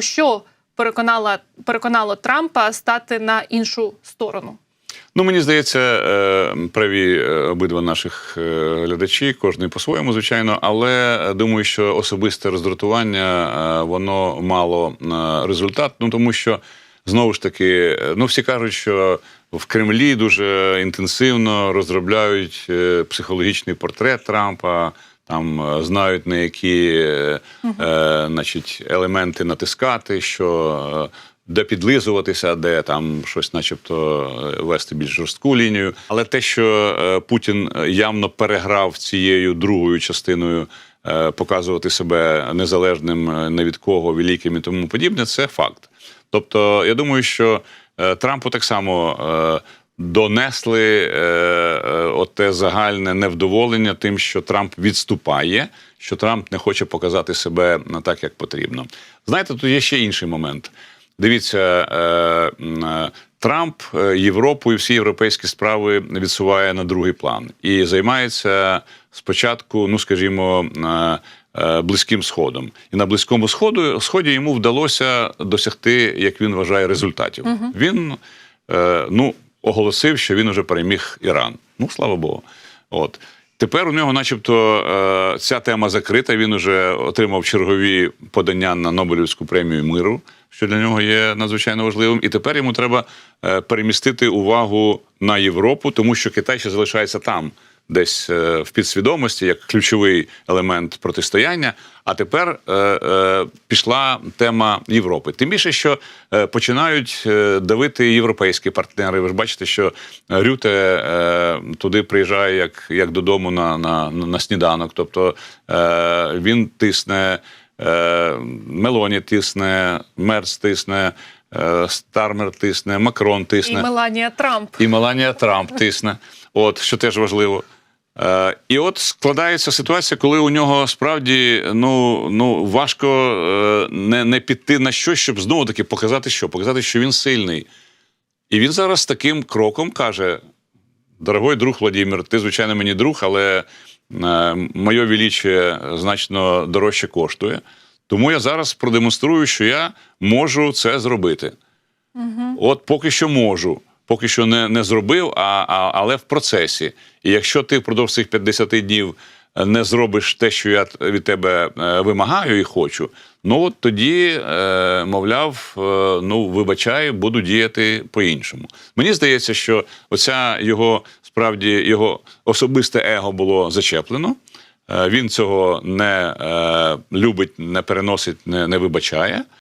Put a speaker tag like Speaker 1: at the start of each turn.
Speaker 1: Що переконала переконало Трампа стати на іншу сторону?
Speaker 2: Ну, мені здається, е, праві е, обидва наших е, глядачі, кожний по-своєму, звичайно, але думаю, що особисте роздратування воно мало результат. Ну тому що знову ж таки, ну всі кажуть, що в Кремлі дуже інтенсивно розробляють психологічний портрет Трампа. Там е, знають на які е, е, значить, елементи натискати, що е, де підлизуватися, де там щось, начебто, вести більш жорстку лінію. Але те, що Путін явно переграв цією другою частиною. Показувати себе незалежним не від кого, великим і тому подібне, це факт. Тобто, я думаю, що Трампу так само донесли е, е, оте загальне невдоволення тим, що Трамп відступає, що Трамп не хоче показати себе не так, як потрібно. Знаєте, тут є ще інший момент. Дивіться, е, е, Трамп е, Європу і всі європейські справи відсуває на другий план і займається спочатку, ну скажімо, е, е, близьким сходом. І на близькому сходу сході йому вдалося досягти, як він вважає, результатів. Він е, ну оголосив, що він уже переміг Іран. Ну слава Богу. От. Тепер у нього, начебто, е, ця тема закрита. Він уже отримав чергові подання на Нобелівську премію миру, що для нього є надзвичайно важливим. І тепер йому треба е, перемістити увагу на Європу, тому що Китай ще залишається там, десь е, в підсвідомості, як ключовий елемент протистояння. А тепер е, е, пішла тема Європи. Тим більше, що починають давити європейські партнери. Ви ж бачите, що Рюте е, туди приїжджає як, як додому на, на, на сніданок. Тобто е, він тисне, е, Мелоні тисне, Мерц тисне, Стармер тисне, Макрон тисне
Speaker 1: І Меланія Трамп.
Speaker 2: і Меланія Трамп тисне, от що теж важливо. Е, і от складається ситуація, коли у нього справді ну, ну важко е, не, не піти на щось, щоб знову таки показати, що показати, що він сильний. І він зараз таким кроком каже: дорогой друг Владимир, ти, звичайно, мені друг, але е, моє величе значно дорожче коштує. Тому я зараз продемонструю, що я можу це зробити. От поки що можу. Поки що не, не зробив, а, а, але в процесі. І якщо ти впродовж цих 50 днів не зробиш те, що я від тебе е, вимагаю і хочу, ну от тоді, е, мовляв, е, ну вибачай, буду діяти по-іншому. Мені здається, що оця його справді його особисте его було зачеплено. Е, Він цього не е, любить, не переносить, не, не вибачає.